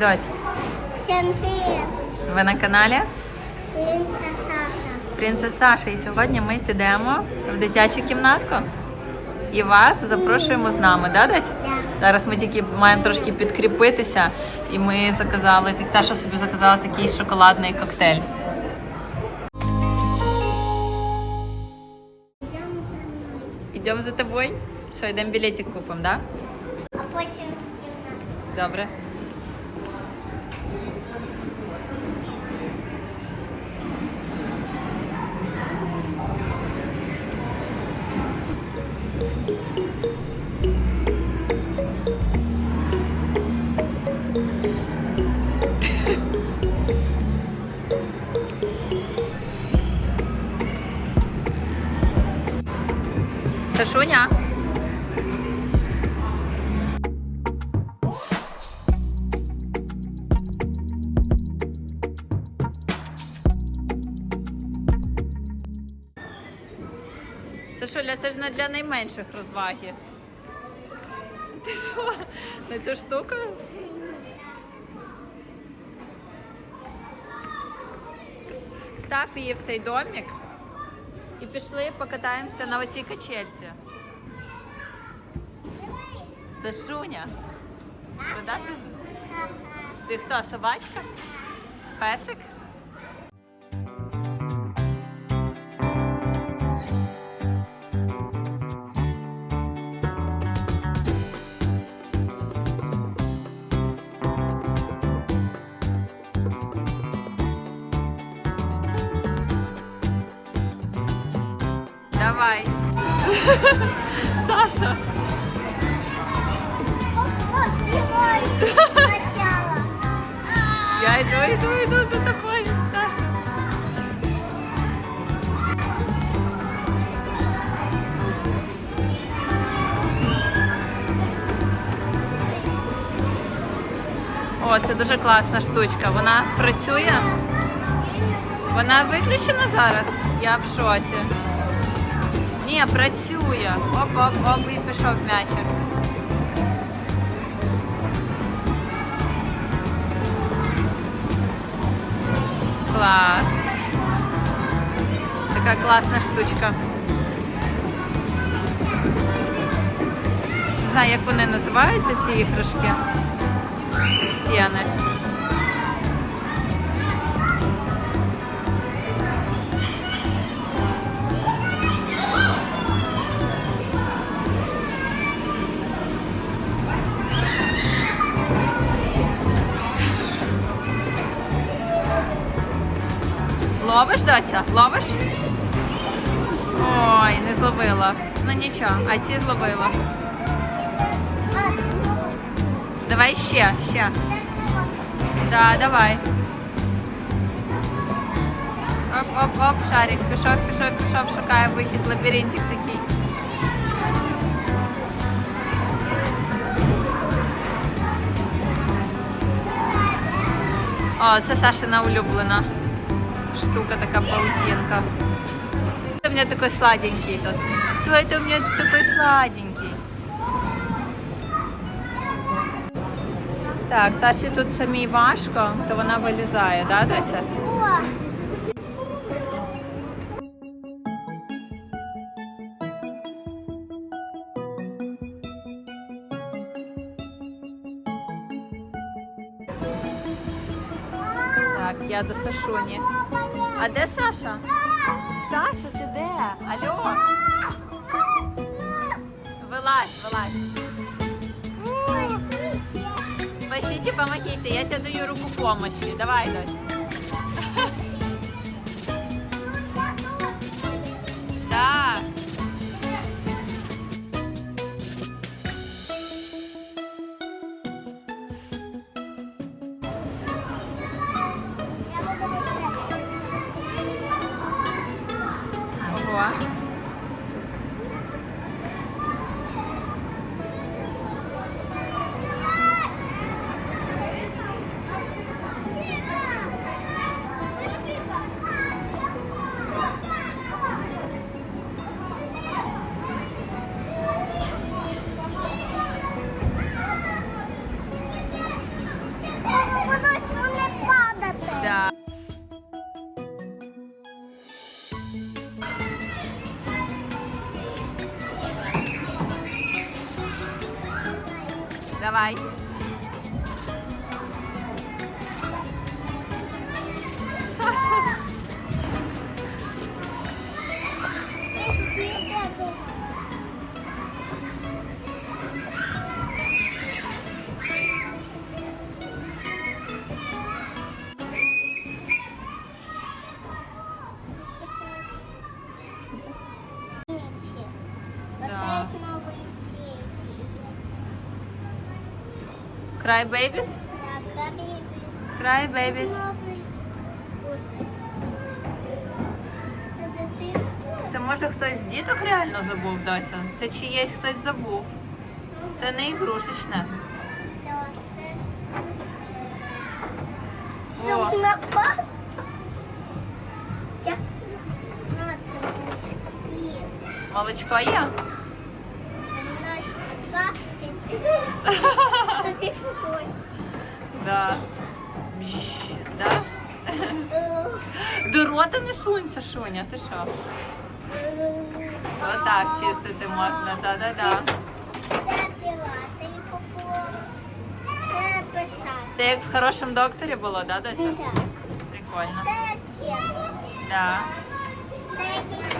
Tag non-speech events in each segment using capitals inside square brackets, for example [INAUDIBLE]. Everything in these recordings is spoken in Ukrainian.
Доць, Всем привет! ви на каналі Принцесса Саша. Принцес Саша. І сьогодні ми підемо в дитячу кімнатку. І вас запрошуємо з нами, да, Доць? Да. Зараз ми тільки маємо трошки підкріпитися, і ми заказали. Ти Саша собі заказала такий шоколадний коктейль. Идем. Йдемо за тобою. Що, йдемо білетик купимо, да? А потім. Добре. Сашуня. Сашуля, це ж не для найменших розваги. Ти що? На цю штуку? Став її в цей домик і пішли покатаємося на оцій качельці. Сашуня. Куди ти? Ти хто, собачка? Песик? Давай. [LAUGHS] Саша. Я иду, иду, иду за тобой, Саша. О, це дуже класна штучка. Вона працює. Вона виключена зараз. Я в шоці. Ні, працює. Оп, оп, оп, і пішов м'ячик. Клас. Така класна штучка. Не знаю, як вони називаються, ці іграшки. Ці стіни. Ловиш. Ловиш? Ой, не зловила. Ну нічого, а ці зловила. Давай ще, ще. Да, давай. Оп, оп, оп, шарик. Пішов, пішов, пішов, шукає вихід, лабіринтик такий. О, це Сашина улюблена штука, така паутинка. Ты у меня такой сладенький тут. Твой ты у меня такой сладенький. Так, Саші тут самій важко, то вона вилізає, да, Доця? О, Так, я до Сашуні. А де Саша? Саша, ти де? Алло? Вилазь, вилазь. Спасіть, Спасите, помогите, я тебе даю руку помощи. Давай, Дось. Давай. Саша. Да. Cry babies? Cry babies. Це може хтось з діток реально забув, доця? Це чиєсь хтось забув. Це не ігрушечне. О. Це ручки. Молочко є? [LAUGHS] Да. Бщ, да? До рота не сунься, Шуня, ти що? Отак чистити можна, да-да-да. Це пила, це і попова. Це писати. Це як в хорошому докторі було, да, доця? Так. Прикольно. Це текст. Да. Це якийсь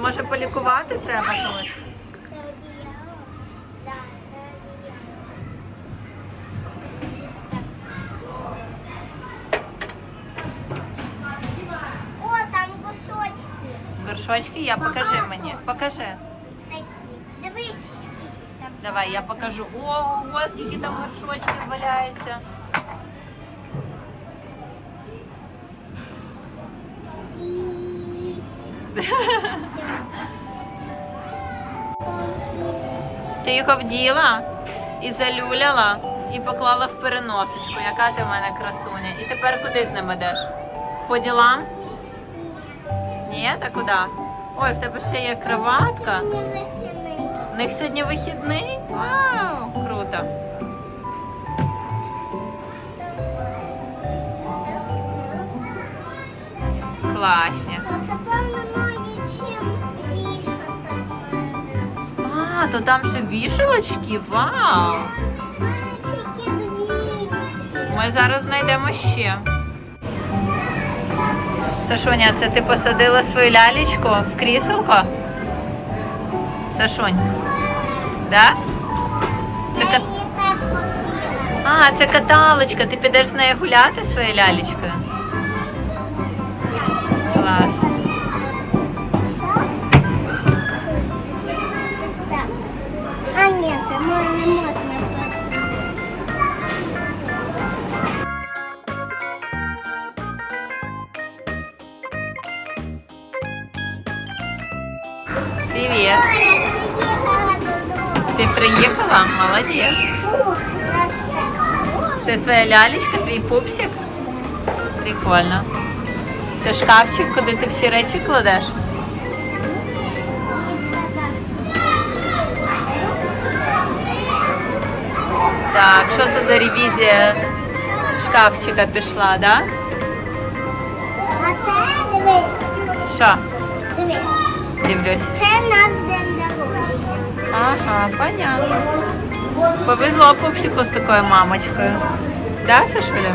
Може полікувати треба когось? Це одіяло. Так, це одіяло. О, там кусочки. Горшочки я покажи Багато. мені. Покажи. Такі. Дивись, скільки там. Давай, я покажу. Ого, скільки там горшочків валяється. Ти його вділа і залюляла, і поклала в переносочку. Яка ти в мене красуня. І тепер куди з ним ідеш? По ділам? Ні, та куди? Ой, в тебе ще є кроватка. У них сьогодні вихідний? Вау, круто. Класні. А, то там ще вішалочки? Вау! Ми зараз знайдемо ще. Сашуня, це ти посадила свою лялечку в кріселко? Сашунь. Да? Це кат... А, це каталочка. Ти підеш з нею гуляти своєю лялечкою? Клас. Приїхала? Молодець. Це твоя лялечка, твій пупсик? Прикольно. Це шкафчик, куди ти всі речі кладеш? Так, що це за ревізія шкафчика пішла, да? А це дивись. Що? Дивись. Дивлюсь. Це народження. Ага, понятно. Повезло пупсику з такою мамочкою. Да, Сашуля?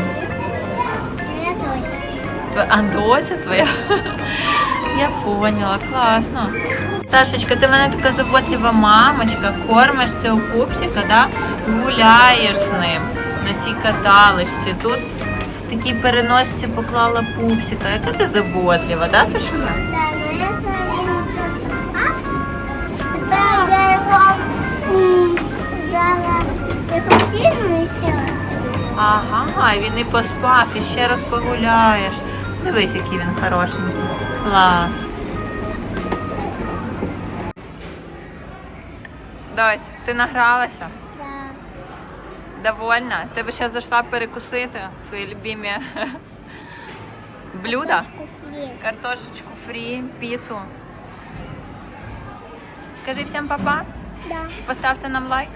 А твоя? [LAUGHS] Я поняла, класно. Сашечка, ти мене така заботлива мамочка, кормиш цього пупсика, да? гуляєш з ним на цій каталочці. Тут в такій переносці поклала пупсика. Яка ти заботлива, да, Сашуля? Так, ну я Ага, він і поспав, і ще раз погуляєш. Дивись, який він хорошенький. Клас. Дось, ти награлася? Так. Довольна? Ти би ще зайшла перекусити свої любимі блюда? Картошечку фрі, піцу. Скажи всім папа Да. поставте нам лайк.